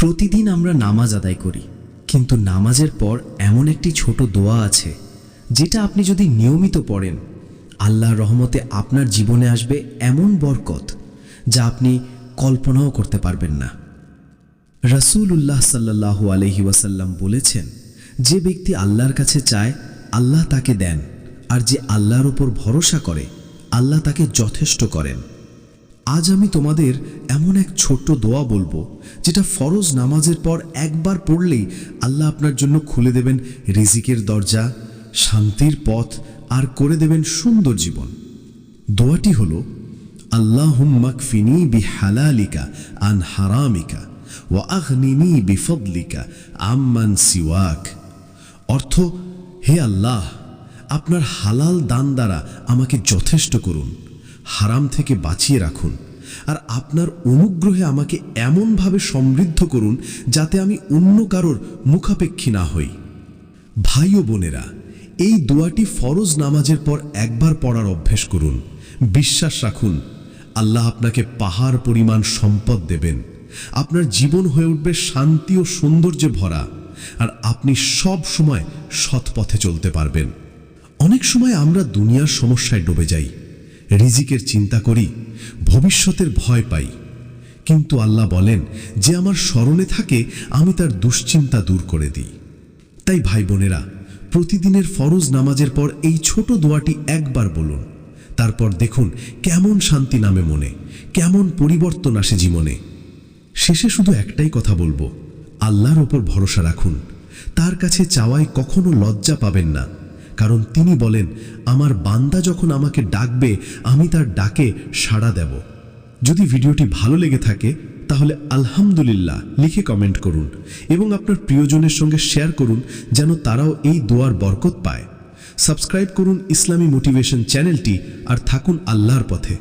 প্রতিদিন আমরা নামাজ আদায় করি। কিন্তু নামাজের পর এমন একটি ছোট দোয়া আছে, যেটা আপনি যদি নিয়মিত পড়েন, আল্লাহর রহমতে আপনার জীবনে আসবে এমন বরকত যা আপনি কল্পনাও করতে পারবেন না। রসুল্লাহ সাল্লাহু আলহি ওয়াসাল্লাম বলেছেন, যে ব্যক্তি আল্লাহর কাছে চায়, আল্লাহ তাকে দেন, আর যে আল্লাহর ওপর ভরসা করে, আল্লাহ তাকে যথেষ্ট করেন। আজ আমি তোমাদের এমন এক ছোট্ট দোয়া বলব, যেটা ফরজ নামাজের পর একবার পড়লেই আল্লাহ আপনার জন্য খুলে দেবেন রিজিকের দরজা, শান্তির পথ আর করে দেবেন সুন্দর জীবন। দোয়াটি হল আল্লাহ আল্লাহুম্মাকফিনি বি হালালিকা আন হারামিকা ওয়া আঘনিনি বিফদলিকা আম্মান সিওয়াক। অর্থ, হে আল্লাহ, আপনার হালাল দান দ্বারা আমাকে যথেষ্ট করুন। হারাম থেকে বাঁচিয়ে রাখুন। আর আপনার অনুগ্রহে আমাকে এমনভাবে সমৃদ্ধ করুন যাতে আমি অন্য কারোর মুখাপেক্ষী না হই। ভাই ও বোনেরা, এই দোয়াটি ফরজ নামাজের পর একবার পড়ার অভ্যেস করুন। বিশ্বাস রাখুন, আল্লাহ আপনাকে পাহাড় পরিমাণ সম্পদ দেবেন। আপনার জীবন হয়ে উঠবে শান্তি ও সৌন্দর্যে ভরা, আর আপনি সব সময় সৎ চলতে পারবেন। অনেক সময় আমরা দুনিয়ার সমস্যায় ডুবে যাই রিজিকের চিন্তা করি, ভবিষ্যতের ভয় পাই। কিন্তু আল্লাহ বলেন, যে আমার স্মরণে থাকে, আমি তার দুশ্চিন্তা দূর করে দিই। তাই ভাই বোনেরা প্রতিদিনের ফরজ নামাজের পর এই ছোট দোয়াটি একবার বলুন। তারপর দেখুন কেমন শান্তি নামে মনে, কেমন পরিবর্তন আসে জীবনে। শেষে শুধু একটাই কথা বলব, আল্লাহর ওপর ভরসা রাখুন। তার কাছে চাওয়ায় কখনো লজ্জা পাবেন না। কারণ তিনি বলেন, আমার বান্দা যখন আমাকে ডাকবে, আমি তার ডাকে সাড়া দেব। যদি ভিডিওটি ভালো লেগে থাকে, তাহলে আলহামদুলিল্লাহ লিখে কমেন্ট করুন এবং আপনার প্রিয়জনের সঙ্গে শেয়ার করুন, যেন তারাও এই দোয়ার বরকত পায়। সাবস্ক্রাইব করুন ইসলামী মোটিভেশন চ্যানেলটি আর থাকুন আল্লাহর পথে।